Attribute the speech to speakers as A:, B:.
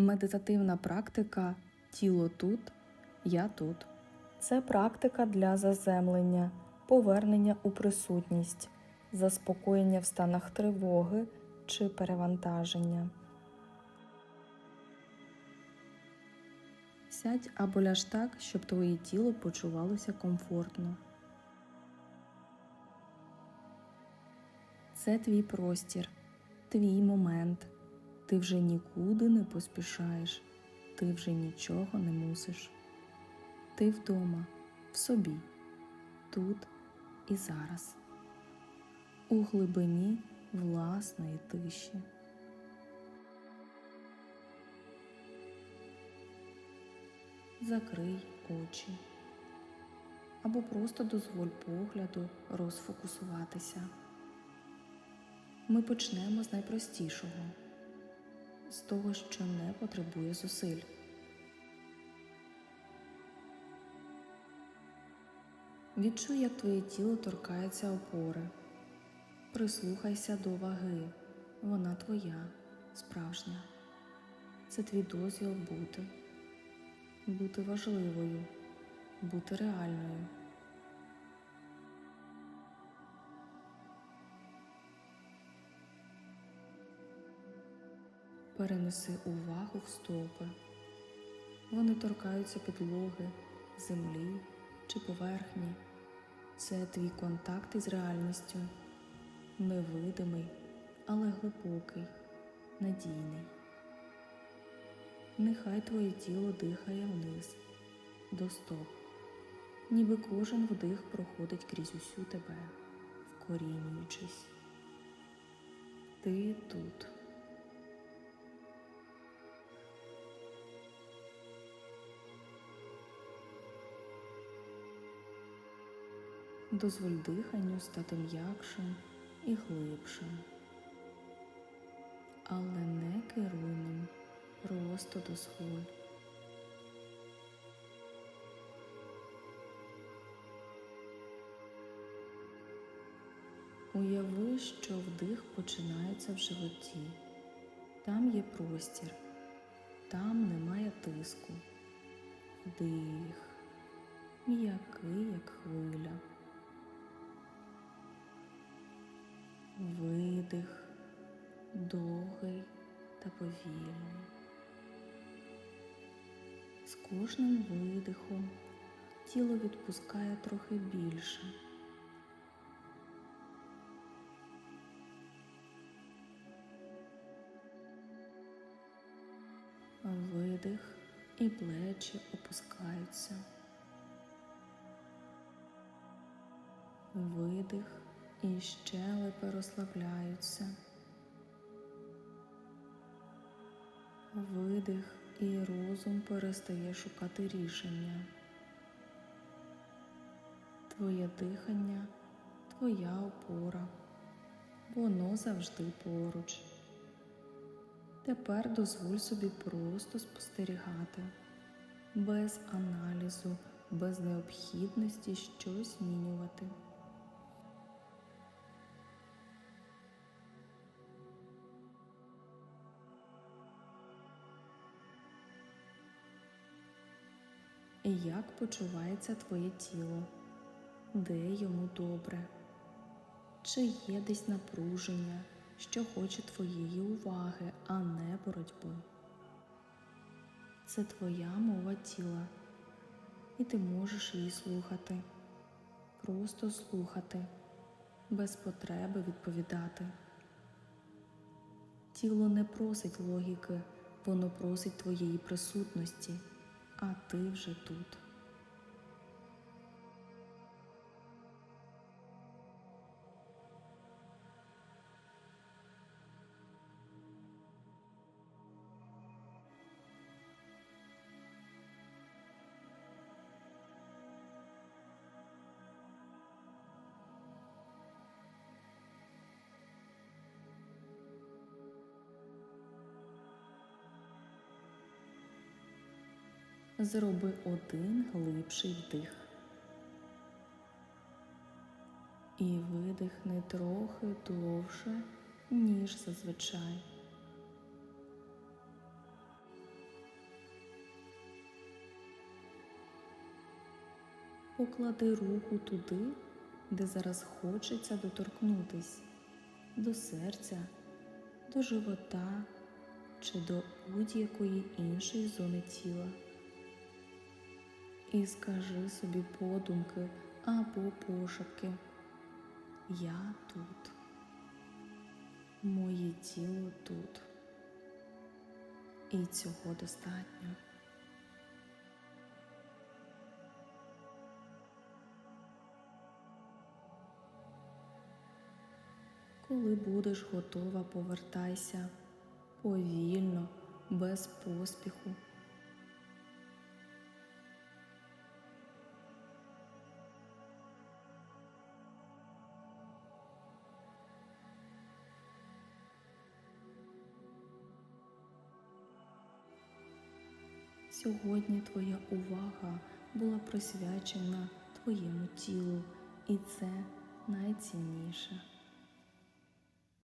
A: Медитативна практика Тіло тут, я тут. Це практика для заземлення, повернення у присутність, заспокоєння в станах тривоги чи перевантаження. Сядь або ляж так, щоб твоє тіло почувалося комфортно. Це твій простір, твій момент. Ти вже нікуди не поспішаєш, ти вже нічого не мусиш. Ти вдома, в собі, тут і зараз, у глибині власної тиші. Закрий очі або просто дозволь погляду розфокусуватися. Ми почнемо з найпростішого, з того, що не потребує зусиль. Відчуй, як твоє тіло торкається опори. Прислухайся до ваги. Вона твоя, справжня. Це твій дозвіл бути, бути важливою, бути реальною. Перенеси увагу в стопи. Вони торкаються підлоги, землі чи поверхні. Це твій контакт із реальністю, невидимий, але глибокий, надійний. Нехай твоє тіло дихає вниз, до стоп, ніби кожен вдих проходить крізь усю тебе, вкорінюючись. Ти тут. Дозволь диханню стати м'якшим і глибшим, але не керуй ним, просто дозволь. Уяви, що вдих починається в животі. Там є простір, там немає тиску. Вдих, м'який, як хвиля. Видих довгий та повільний. З кожним видихом тіло відпускає трохи більше. Видих і плечі опускаються. Видих і щелепи розслабляються. Видих і розум перестає шукати рішення. Твоє дихання, твоя опора, воно завжди поруч. Тепер дозволь собі просто спостерігати, без аналізу, без необхідності щось змінювати. Як почувається твоє тіло? Де йому добре? Чи є десь напруження, що хоче твоєї уваги, а не боротьби? Це твоя мова тіла, і ти можеш її слухати, просто слухати, без потреби відповідати. Тіло не просить логіки, воно просить твоєї присутності а ти вже тут. зроби один глибший вдих. І видихни трохи довше, ніж зазвичай. Поклади руку туди, де зараз хочеться доторкнутись, до серця, до живота чи до будь-якої іншої зони тіла. І скажи собі подумки або пошепки. Я тут. Моє тіло тут. І цього достатньо. Коли будеш готова, повертайся повільно, без поспіху. Сьогодні твоя увага була присвячена твоєму тілу, і це найцінніше.